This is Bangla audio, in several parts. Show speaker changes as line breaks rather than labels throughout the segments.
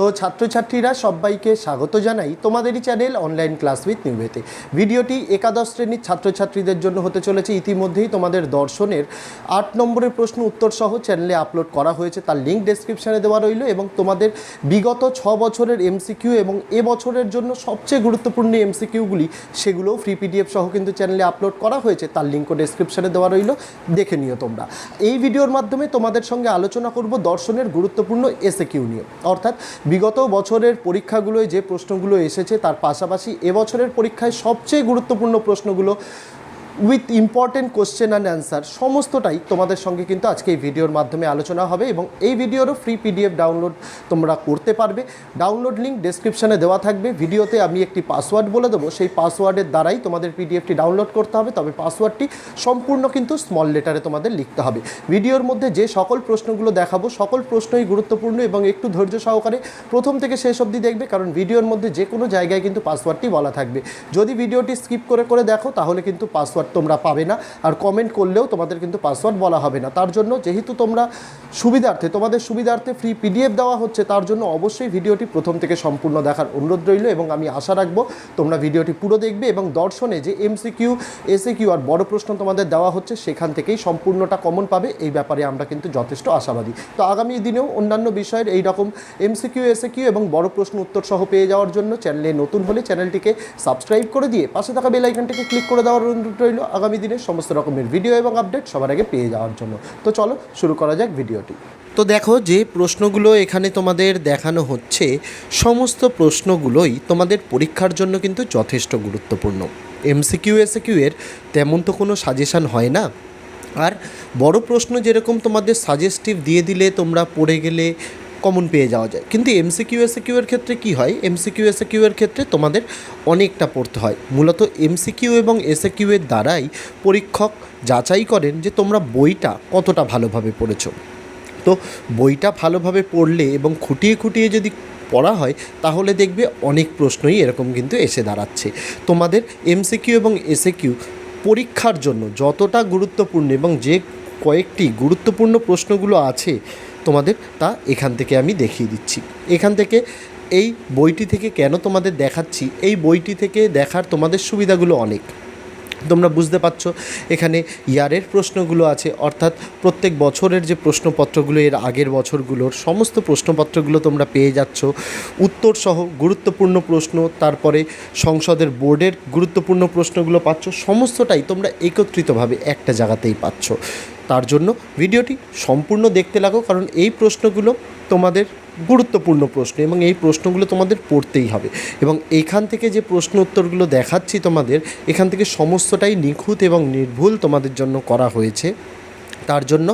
তো ছাত্রছাত্রীরা সবাইকে স্বাগত জানাই তোমাদেরই চ্যানেল অনলাইন ক্লাস উইথ নিউভেতে ভিডিওটি একাদশ শ্রেণির ছাত্রছাত্রীদের জন্য হতে চলেছে। ইতিমধ্যেই তোমাদের দর্শনের আট নম্বরের প্রশ্ন উত্তর সহ চ্যানেলে আপলোড করা হয়েছে। তার লিঙ্ক ডেসক্রিপশানে দেওয়া রইল এবং তোমাদের বিগত ছ বছরের এমসিকিউ এবং এ বছরের জন্য সবচেয়ে গুরুত্বপূর্ণ এমসিকিউগুলি সেগুলোও ফ্রি পিডিএফ সহ কিন্তু চ্যানেলে আপলোড করা হয়েছে। তার লিঙ্কও ডেসক্রিপশানে দেওয়া রইল। দেখে নিও তোমরা। এই ভিডিওর মাধ্যমে তোমাদের সঙ্গে আলোচনা করব দর্শনের গুরুত্বপূর্ণ এসে কিউ নিয়ে। অর্থাৎ বিগত বছরের পরীক্ষাগুলোয় যে প্রশ্নগুলো এসেছে তার পাশাপাশি এবছরের পরীক্ষায় সবচেয়ে গুরুত্বপূর্ণ প্রশ্নগুলো with important question and answer সমস্তটাই তোমাদের সঙ্গে কিন্তু আজকে এই ভিডিওর মাধ্যমে আলোচনা হবে এবং এই ভিডিওরও ফ্রি পিডিএফ ডাউনলোড তোমরা করতে পারবে। ডাউনলোড লিঙ্ক ডেসক্রিপশানে দেওয়া থাকবে। ভিডিওতে আমি একটি পাসওয়ার্ড বলে দেবো। সেই পাসওয়ার্ডের দ্বারাই তোমাদের পিডিএফটি ডাউনলোড করতে হবে। তবে পাসওয়ার্ডটি সম্পূর্ণ কিন্তু স্মল লেটারে তোমাদের লিখতে হবে। ভিডিওর মধ্যে যে সকল প্রশ্নগুলো দেখাবো, সকল প্রশ্নই গুরুত্বপূর্ণ এবং একটু ধৈর্য সহকারে প্রথম থেকে শেষ অবধি দেখবে, কারণ ভিডিওর মধ্যে যে কোনো জায়গায় কিন্তু পাসওয়ার্ডটি বলা থাকবে। যদি ভিডিওটি স্কিপ করে করে দেখো, তাহলে কিন্তু পাসওয়ার্ড তোমরা পাবে না। আর কমেন্ট করলেও তোমাদের কিন্তু পাসওয়ার্ড বলা হবে না। তার জন্য যেহেতু তোমরা সুবিধার্থে, তোমাদের সুবিধার্থে ফ্রি পিডিএফ দেওয়া হচ্ছে, তার জন্য অবশ্যই ভিডিওটি প্রথম থেকে সম্পূর্ণ দেখার অনুরোধ রইল এবং আমি আশা রাখব তোমরা ভিডিওটি পুরো দেখবে এবং দর্শনে যে এমসিকিউ এসে কিউ আর বড় প্রশ্ন তোমাদের দেওয়া হচ্ছে, সেখান থেকেই সম্পূর্ণটা কমন পাবে। এই ব্যাপারে আমরা কিন্তু যথেষ্ট আশাবাদী। তো আগামী দিনেও অন্যান্য বিষয়ের এই রকম এমসিকিউ এসে কিউ এবং বড় প্রশ্ন উত্তর সহ পেয়ে যাওয়ার জন্য চ্যানেলে নতুন হলে চ্যানেলটিকে সাবস্ক্রাইব করে দিয়ে পাশে থাকা বেল আইকনটিকে ক্লিক করে দেওয়ার অনুরোধ রইল। আগামী দিনে সমস্ত রকমের ভিডিও এবং আপডেট সবার আগে পেয়ে যাওয়ার জন্য। তো চলো শুরু করা যাক ভিডিওটি তো দেখো যে প্রশ্নগুলো এখানে তোমাদের দেখানো হচ্ছে, সমস্ত প্রশ্নগুলোই তোমাদের পরীক্ষার জন্য কিন্তু যথেষ্ট গুরুত্বপূর্ণ। এমসিকিউ এসিকিউ এর তেমন তো কোনো সাজেশান হয় না। আর বড় প্রশ্ন যেরকম তোমাদের সাজেস্টিভ দিয়ে দিলে তোমরা পড়ে গেলে কমন পেয়ে যাওয়া যায়। কিন্তু এমসিকিউ এসিকিউ এর ক্ষেত্রে কী হয়? এমসিকিউ এসিকিউ এর ক্ষেত্রে তোমাদের অনেকটা পড়তে হয়। মূলত এমসিকিউ এবং এসিকিউ এর দ্বারাই পরীক্ষক যাচাই করেন যে তোমরা বইটা কতটা ভালোভাবে পড়েছো। তো বইটা ভালোভাবে পড়লে এবং খুঁটিয়ে খুঁটিয়ে যদি পড়া হয়, তাহলে দেখবে অনেক প্রশ্নই এরকম কিন্তু এসে দাঁড়াচ্ছে। তোমাদের এমসিকিউ এবং এসএকিউ পরীক্ষার জন্য যতটা গুরুত্বপূর্ণ এবং যে কয়েকটি গুরুত্বপূর্ণ প্রশ্নগুলো আছে তোমাদের তা এখান থেকে আমি দেখিয়ে দিচ্ছি। এখান থেকে এই বইটি থেকে কেন তোমাদের দেখাচ্ছি? এই বইটি থেকে দেখার তোমাদের সুবিধাগুলো অনেক। তোমরা বুঝতে পারছ, এখানে ইয়ারের প্রশ্নগুলো আছে, অর্থাৎ প্রত্যেক বছরের যে প্রশ্নপত্রগুলো, এর আগের বছরগুলোর সমস্ত প্রশ্নপত্রগুলো তোমরা পেয়ে যাচ্ছ। উত্তর সহ গুরুত্বপূর্ণ প্রশ্ন, তারপরে সংসদের বোর্ডের গুরুত্বপূর্ণ প্রশ্নগুলো পাচ্ছ, সমস্তটাই তোমরা একত্রিতভাবে একটা জায়গাতেই পাচ্ছ। তার জন্য ভিডিওটি সম্পূর্ণ দেখতে লাগো, কারণ এই প্রশ্নগুলো তোমাদের গুরুত্বপূর্ণ প্রশ্ন এবং এই প্রশ্নগুলো তোমাদের পড়তেই হবে। এবং এখান থেকে যে প্রশ্ন উত্তরগুলো দেখাচ্ছি তোমাদের, এখান থেকে সমস্তটাই নিখুঁত এবং নির্ভুল তোমাদের জন্য করা হয়েছে। তার জন্য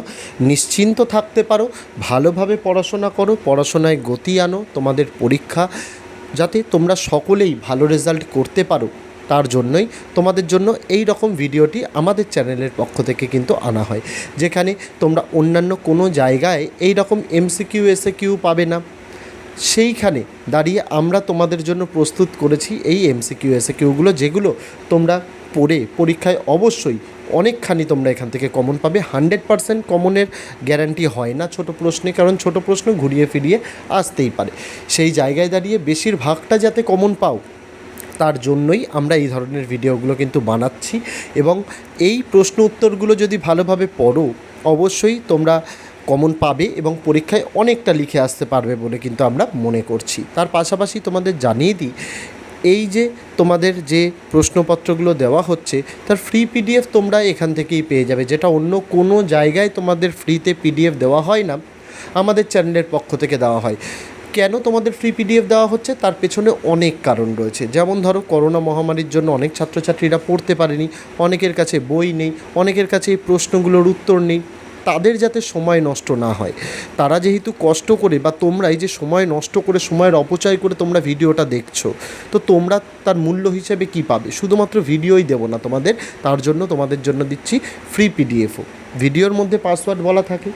নিশ্চিন্ত থাকতে পারো, ভালোভাবে পড়াশোনা করো, পড়াশোনায় গতি আনো, তোমাদের পরীক্ষা, যাতে তোমরা সকলেই ভালো রেজাল্ট করতে পারো। তার জন্যই তোমাদের জন্য এই রকম ভিডিওটি আমাদের চ্যানেলের পক্ষ থেকে কিন্তু আনা হয়, যেখানে তোমরা অন্যান্য কোনো জায়গায় এই রকম এমসিকিউ এসে কিউ পাবে না। সেইখানে দাঁড়িয়ে আমরা তোমাদের জন্য প্রস্তুত করেছি এই এমসিকিউ এসে কিউগুলো যেগুলো তোমরা পড়ে পরীক্ষায় অবশ্যই অনেকখানি তোমরা এখান থেকে কমন পাবে। হান্ড্রেড পারসেন্ট কমনের গ্যারান্টি হয় না ছোট প্রশ্নে, কারণ ছোট প্রশ্ন ঘুরিয়ে ফিরিয়ে আসতেই পারে। সেই জায়গায় দাঁড়িয়ে বেশিরভাগটা যাতে কমন পাও তার জন্যই আমরা এই ধরনের ভিডিওগুলো কিন্তু বানাচ্ছি। এবং এই প্রশ্ন উত্তরগুলো যদি ভালোভাবে পড়ো, অবশ্যই তোমরা কমন পাবে এবং পরীক্ষায় অনেকটা লিখে আসতে পারবে বলে কিন্তু আমরা মনে করছি। তার পাশাপাশি তোমাদের জানিয়ে দিই, এই যে তোমাদের যে প্রশ্নপত্রগুলো দেওয়া হচ্ছে, তার ফ্রি পিডিএফ তোমরা এখান থেকেই পেয়ে যাবে, যেটা অন্য কোনো জায়গায় তোমাদের ফ্রিতে পিডিএফ দেওয়া হয় না। আমাদের চ্যানেলের পক্ষ থেকে দেওয়া হয়। কেন তোমাদের ফ্রি পিডিএফ দেওয়া হচ্ছে? তার পেছনে অনেক কারণ রয়েছে। যেমন ধরো, করোনা মহামারীর জন্য অনেক ছাত্রছাত্রীরা পড়তে পারেনি, অনেকের কাছে বই নেই, অনেকের কাছে এই প্রশ্নগুলোর উত্তর নেই। তাদের যাতে সময় নষ্ট না হয়। তারা যেহেতু কষ্ট করে বা তোমরা এই যে সময় নষ্ট করে, সময়ের অপচয় করে তোমরা ভিডিওটা দেখছ, তো তোমরা তার মূল্য হিসেবে কি পাবে? শুধুমাত্র ভিডিওই দেবো না তোমাদের, তার জন্য তোমাদের জন্য দিচ্ছি ফ্রি পিডিএফও ভিডিওর মধ্যে পাসওয়ার্ড বলা থাকে।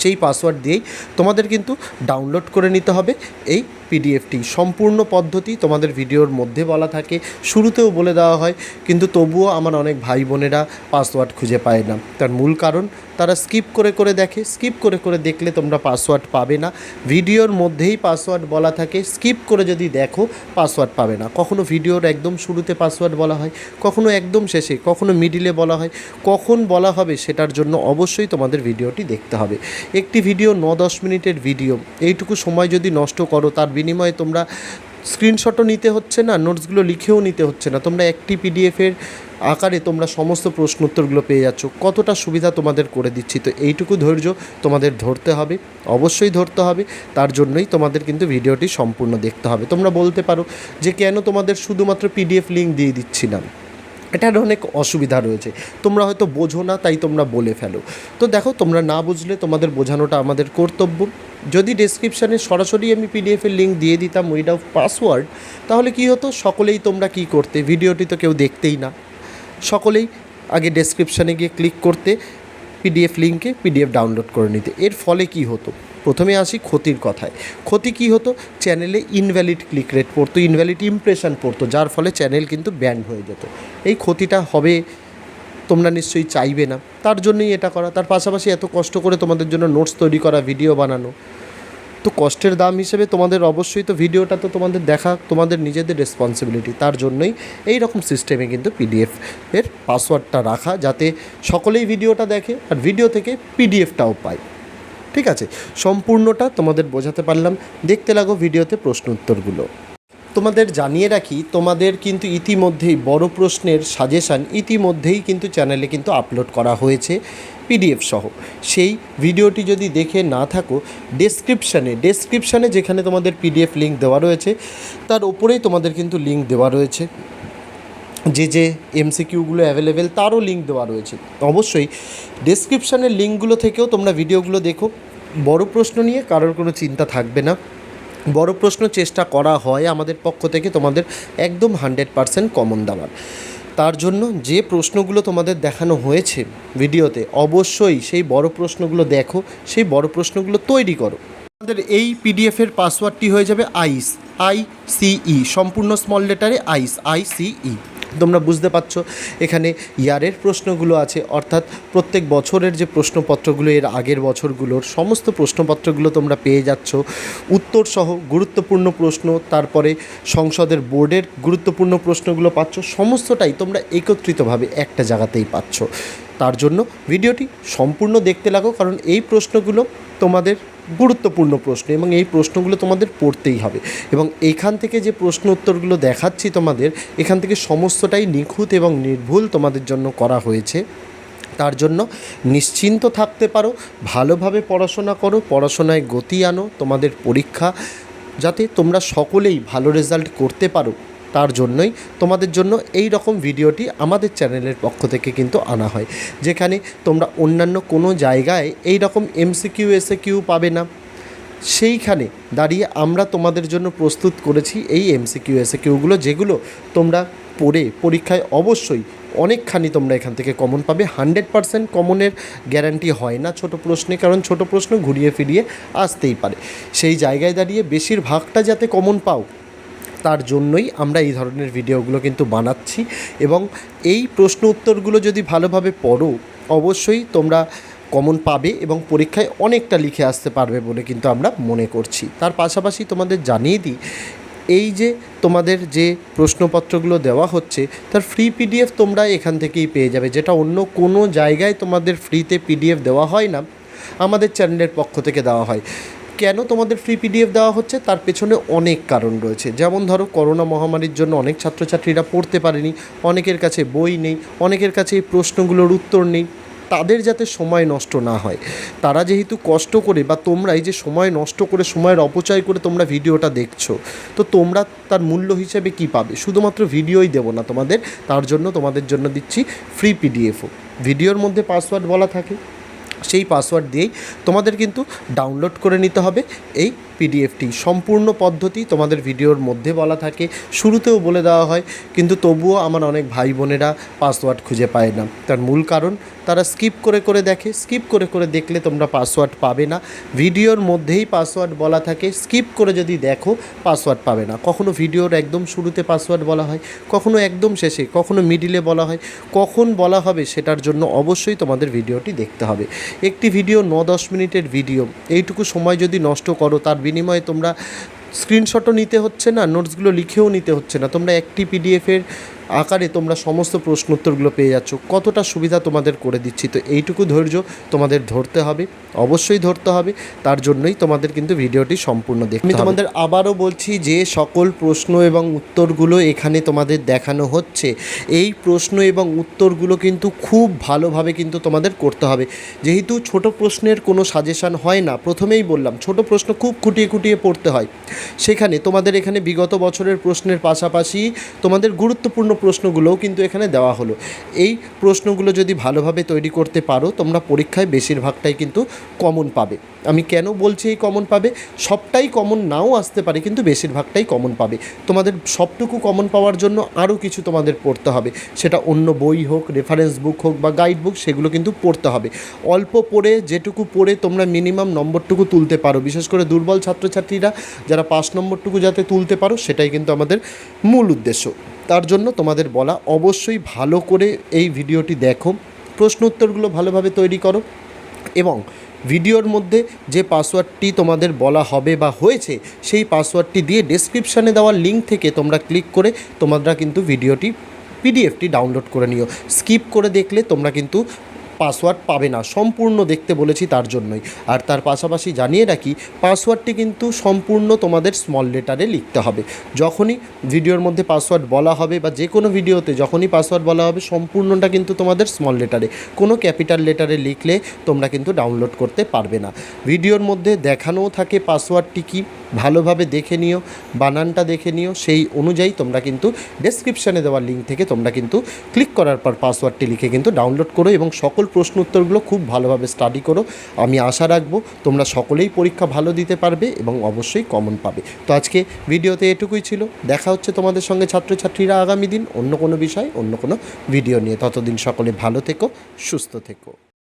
সেই পাসওয়ার্ড দিয়েই তোমাদের কিন্তু ডাউনলোড করে নিতে হবে এই পিডিএফটি। সম্পূর্ণ পদ্ধতি তোমাদের ভিডিওর মধ্যে বলা থাকে, শুরুতেও বলে দেওয়া হয়, কিন্তু তবুও আমার অনেক ভাই বোনেরা পাসওয়ার্ড খুঁজে পায় না। তার মূল কারণ, তারা স্কিপ করে করে দেখে, স্কিপ করে করে দেখলে তোমরা পাসওয়ার্ড পাবে না। ভিডিওর মধ্যেই পাসওয়ার্ড বলা থাকে, স্কিপ করে যদি দেখো, পাসওয়ার্ড পাবে না। কখনো ভিডিওর একদম শুরুতে পাসওয়ার্ড বলা হয়, কখনো একদম শেষে, কখনো মিডিলে বলা হয়, কখন বলা হবে সেটার জন্য অবশ্যই তোমাদের ভিডিওটি দেখতে হবে। একটি ভিডিও ন দশ মিনিটের ভিডিও। এইটুকু সময় যদি নষ্ট করো, তার বিনিময়ে তোমরা স্ক্রিনশটও নিতে হচ্ছে না নোটসগুলো লিখেও নিতে হচ্ছে না। তোমরা একটি পিডিএফের আকারে তোমরা সমস্ত প্রশ্ন উত্তরগুলো পেয়ে যাচ্ছ। কতটা সুবিধা তোমাদের করে দিচ্ছি? তো এইটুকু ধৈর্য তোমাদের ধরতে হবে, অবশ্যই ধরতে হবে। তার জন্যই তোমাদের কিন্তু ভিডিওটি সম্পূর্ণ দেখতে হবে। তোমরা বলতে পারো যে কেন তোমাদের শুধুমাত্র পিডিএফ লিঙ্ক দিয়ে দিচ্ছি না। এটার অনেক অসুবিধা রয়েছে। তোমরা হয়তো বোঝো না, তাই তোমরা বলে ফেলো। তো দেখো, তোমরা না বুঝলে তোমাদের বোঝানোটা আমাদের কর্তব্য। যদি ডেসক্রিপশানে সরাসরি আমি পিডিএফের লিঙ্ক দিয়ে দিতাম উইদাউট পাসওয়ার্ড তাহলে কি হতো? সকলেই তোমরা কি করতে? ভিডিওটি তো কেউ দেখতেই না। সকলেই আগে ডেসক্রিপশানে গিয়ে ক্লিক করতে পিডিএফ লিঙ্কে পিডিএফ ডাউনলোড করে নিতে। এর ফলে কি হতো? প্রথমে আসি ক্ষতির কথায়। ক্ষতি কি হতো? চ্যানেলে ইনভ্যালিড ক্লিক রেট পড়তো ইনভ্যালিড ইমপ্রেশন পড়তো, যার ফলে চ্যানেল কিন্তু ব্যান হয়ে যেত। এই ক্ষতিটা হবে, তোমরা নিশ্চয়ই চাইবে না। তার জন্যই এটা করা। তার পাশাপাশি এত কষ্ট করে তোমাদের জন্য নোটস তৈরি করা ভিডিও বানানো। তো কষ্টের দাম হিসেবে তোমাদের অবশ্যই তো ভিডিওটা তো তোমাদের দেখা, তোমাদের নিজেদের রেসপন্সিবিলিটি তার জন্যই এই রকম সিস্টেমে কিন্তু পিডিএফ এর পাসওয়ার্ডটা রাখা, যাতে সকলেই ভিডিওটা দেখে আর ভিডিও থেকে পিডিএফটাও পায়। ঠিক আছে, সম্পূর্ণটা তোমাদের বোঝাতে পারলাম। দেখতে লাগো ভিডিওতে প্রশ্ন উত্তরগুলো। তোমাদের জানিয়ে রাখি, তোমাদের কিন্তু ইতিমধ্যেই বড় প্রশ্নের সাজেশান ইতিমধ্যেই কিন্তু চ্যানেলে কিন্তু আপলোড করা হয়েছে, পিডিএফ সহ। সেই ভিডিওটি যদি দেখে না থাকো ডেসক্রিপশানে ডেসক্রিপশানে যেখানে তোমাদের পিডিএফ লিঙ্ক দেওয়া রয়েছে, তার ওপরেই তোমাদের কিন্তু লিঙ্ক দেওয়া রয়েছে। যে যে এমসিকিউগুলো অ্যাভেলেবেল তারও লিঙ্ক দেওয়া রয়েছে। অবশ্যই ডেসক্রিপশানের লিঙ্কগুলো থেকেও তোমরা ভিডিওগুলো দেখো। বড় প্রশ্ন নিয়ে কারোর কোনো চিন্তা থাকবে না। বড় প্রশ্ন চেষ্টা করা হয় আমাদের পক্ষ থেকে তোমাদের একদম হান্ড্রেড পারসেন্ট কমন দেওয়ার। তার জন্য যে প্রশ্নগুলো তোমাদের দেখানো হয়েছে ভিডিওতে অবশ্যই সেই বড় প্রশ্নগুলো দেখো, সেই বড় প্রশ্নগুলো তৈরি করো। আমাদের এই পিডিএফের পাসওয়ার্ডটি হয়ে যাবে আইস আই সিই সম্পূর্ণ স্মল লেটারে আইস আই সিই তোমরা বুঝতে পারছ। এখানে ইয়ারের প্রশ্নগুলো আছে, অর্থাৎ প্রত্যেক বছরের যে প্রশ্নপত্রগুলো, এর আগের বছরগুলোর সমস্ত প্রশ্নপত্রগুলো তোমরা পেয়ে যাচ্ছ। উত্তরসহ গুরুত্বপূর্ণ প্রশ্ন, তারপরে সংসদের বোর্ডের গুরুত্বপূর্ণ প্রশ্নগুলো পাচ্ছ। সমস্তটাই তোমরা একত্রিতভাবে একটা জায়গাতেই পাচ্ছ। তার জন্য ভিডিওটি সম্পূর্ণ দেখতে লাগো, কারণ এই প্রশ্নগুলো তোমাদের গুরুত্বপূর্ণ প্রশ্ন এবং এই প্রশ্নগুলো তোমাদের পড়তেই হবে। এবং এখান থেকে যে প্রশ্ন উত্তরগুলো দেখাচ্ছি তোমাদের, এখান থেকে সমস্তটাই নিখুঁত এবং নির্ভুল তোমাদের জন্য করা হয়েছে। তার জন্য নিশ্চিন্ত থাকতে পারো, ভালোভাবে পড়াশোনা করো, পড়াশোনায় গতি আনো, তোমাদের পরীক্ষা, যাতে তোমরা সকলেই ভালো রেজাল্ট করতে পারো। তার জন্যই তোমাদের জন্য এই রকম ভিডিওটি আমাদের চ্যানেলের পক্ষ থেকে কিন্তু আনা হয়, যেখানে তোমরা অন্যান্য কোনো জায়গায় এই রকম এমসিকিউ এসে কিউ পাবে না। সেইখানে দাঁড়িয়ে আমরা তোমাদের জন্য প্রস্তুত করেছি এই এমসিকিউ এসে কিউগুলো যেগুলো তোমরা পড়ে পরীক্ষায় অবশ্যই অনেকখানি তোমরা এখান থেকে কমন পাবে। হান্ড্রেড পারসেন্ট কমনের গ্যারান্টি হয় না ছোট প্রশ্নে, কারণ ছোট প্রশ্ন ঘুরিয়ে ফিরিয়ে আসতেই পারে। সেই জায়গায় দাঁড়িয়ে বেশিরভাগটা যাতে কমন পাও তার জন্যই আমরা এই ধরনের ভিডিওগুলো কিন্তু বানাচ্ছি। এবং এই প্রশ্ন উত্তরগুলো যদি ভালোভাবে পড়ো, অবশ্যই তোমরা কমন পাবে এবং পরীক্ষায় অনেকটা লিখে আসতে পারবে বলে কিন্তু আমরা মনে করছি। তার পাশাপাশি তোমাদের জানিয়ে দিই, এই যে তোমাদের যে প্রশ্নপত্রগুলো দেওয়া হচ্ছে, তার ফ্রি পিডিএফ তোমরা এখান থেকেই পেয়ে যাবে, যেটা অন্য কোনো জায়গায় তোমাদের ফ্রিতে পিডিএফ দেওয়া হয় না। আমাদের চ্যানেলের পক্ষ থেকে দেওয়া হয়। কেন তোমাদের ফ্রি পিডিএফ দেওয়া হচ্ছে? তার পেছনে অনেক কারণ রয়েছে। যেমন ধরো, করোনা মহামারীর জন্য অনেক ছাত্রছাত্রীরা পড়তে পারেনি, অনেকের কাছে বই নেই, অনেকের কাছে এই প্রশ্নগুলোর উত্তর নেই। তাদের যাতে সময় নষ্ট না হয়। তারা যেহেতু কষ্ট করে বা তোমরা এই যে সময় নষ্ট করে, সময়ের অপচয় করে তোমরা ভিডিওটা দেখছ, তো তোমরা তার মূল্য হিসেবে কি পাবে? শুধুমাত্র ভিডিওই দেবো না তোমাদের, তার জন্য তোমাদের জন্য দিচ্ছি ফ্রি পিডিএফও ভিডিওর মধ্যে পাসওয়ার্ড বলা থাকে। সেই পাসওয়ার্ড দিয়েই তোমাদের কিন্তু ডাউনলোড করে নিতে হবে। এই পিডিএফটি সম্পূর্ণ পদ্ধতি তোমাদের ভিডিওর মধ্যে বলা থাকে, শুরুতেও বলে দেওয়া হয়, কিন্তু তবুও আমার অনেক ভাই বোনেরা পাসওয়ার্ড খুঁজে পায় না। তার মূল কারণ, তারা স্কিপ করে করে দেখে, স্কিপ করে করে দেখলে তোমরা পাসওয়ার্ড পাবে না। ভিডিওর মধ্যেই পাসওয়ার্ড বলা থাকে, স্কিপ করে যদি দেখো, পাসওয়ার্ড পাবে না। কখনো ভিডিওর একদম শুরুতে পাসওয়ার্ড বলা হয়, কখনো একদম শেষে, কখনো মিডিলে বলা হয়। কখন বলা হবে সেটার জন্য অবশ্যই তোমাদের ভিডিওটি দেখতে হবে। একটি ভিডিও ন দশ মিনিটের ভিডিও, এইটুকু সময় যদি নষ্ট করো, তার বিনিময়ে তোমরা স্ক্রিনশটও নিতে হচ্ছে না নোটসগুলো লিখেও নিতে হচ্ছে না। তোমরা একটি পিডিএফের আকারে তোমরা সমস্ত প্রশ্ন উত্তরগুলো পেয়ে যাচ্ছ। কতটা সুবিধা তোমাদের করে দিচ্ছি তো এইটুকু ধৈর্য তোমাদের ধরতে হবে অবশ্যই ধরতে হবে তার জন্যই তোমাদের কিন্তু ভিডিওটি সম্পূর্ণ দেখতে আমি তোমাদের আবারও বলছি যে সকল প্রশ্ন এবং উত্তরগুলো এখানে তোমাদের দেখানো হচ্ছে এই প্রশ্ন এবং উত্তরগুলো কিন্তু খুব ভালোভাবে কিন্তু তোমাদের করতে হবে। যেহেতু ছোট প্রশ্নের কোনো সাজেশান হয় না প্রথমেই বললাম ছোট প্রশ্ন খুব খুঁটিয়ে খুঁটিয়ে পড়তে হয়। সেখানে তোমাদের এখানে বিগত বছরের প্রশ্নের পাশাপাশি তোমাদের গুরুত্বপূর্ণ প্রশ্নগুলোও কিন্তু এখানে দেওয়া হলো। এই প্রশ্নগুলো যদি ভালোভাবে তৈরি করতে পারো, তোমরা পরীক্ষায় বেশিরভাগটাই কিন্তু কমন পাবে। আমি কেন বলছি এই কমন পাবে? সবটাই কমন নাও আসতে পারে, কিন্তু বেশিরভাগটাই কমন পাবে। তোমাদের সবটুকু কমন পাওয়ার জন্য আরও কিছু তোমাদের পড়তে হবে। সেটা অন্য বই হোক রেফারেন্স বুক হোক বা গাইড বুক সেগুলো কিন্তু পড়তে হবে। অল্প পড়ে যেটুকু পড়ে তোমরা মিনিমাম নম্বরটুকু তুলতে পারো। বিশেষ করে দুর্বল ছাত্রছাত্রীরা, যারা পাস নম্বরটুকু যাতে তুলতে পারো, সেটাই কিন্তু আমাদের মূল উদ্দেশ্য। তার জন্য তোমাদের বলা অবশ্যই ভালো করে এই ভিডিওটি দেখো। প্রশ্ন উত্তরগুলো ভালোভাবে তৈরি করো এবং ভিডিওর মধ্যে যে পাসওয়ার্ডটি তোমাদের বলা হবে বা হয়েছে, সেই পাসওয়ার্ডটি দিয়ে ডেসক্রিপশানে দেওয়া লিঙ্ক থেকে তোমরা ক্লিক করে তোমরা কিন্তু ভিডিওটি পিডিএফটি ডাউনলোড করে নিও। স্কিপ করে দেখলে তোমরা কিন্তু পাসওয়ার্ড পাবে না। সম্পূর্ণ দেখতে বলেছি তার জন্যই। আর তার পাশাপাশি জানিয়ে রাখি, পাসওয়ার্ডটি কিন্তু সম্পূর্ণ তোমাদের স্মল লেটারে লিখতে হবে। যখনই ভিডিওর মধ্যে পাসওয়ার্ড বলা হবে বা যে কোনো ভিডিওতে যখনই পাসওয়ার্ড বলা হবে, সম্পূর্ণটা কিন্তু তোমাদের স্মল লেটারে কোনো ক্যাপিটাল লেটারে লিখলে তোমরা কিন্তু ডাউনলোড করতে পারবে না। ভিডিওর মধ্যে দেখানোও থাকে পাসওয়ার্ডটি কি, ভালোভাবে দেখে নিও, বানানটা দেখে নিও, সেই অনুযায়ী তোমরা কিন্তু ডেসক্রিপশানে দেওয়া লিঙ্ক থেকে তোমরা কিন্তু ক্লিক করার পর পাসওয়ার্ডটি লিখে কিন্তু ডাউনলোড করো এবং সকল প্রশ্ন উত্তরগুলো খুব ভালোভাবে স্টাডি করো। আমি আশা রাখব তোমরা সকলেই পরীক্ষা ভালো দিতে পারবে এবং অবশ্যই কমন পাবে। তো আজকে ভিডিওতে এটুকুই ছিল। দেখা হচ্ছে তোমাদের সঙ্গে ছাত্রছাত্রীরা আগামী দিন অন্য কোনো বিষয়, অন্য কোনো ভিডিও নিয়ে। ততদিন সকলে ভালো থেকো, সুস্থ থেকো।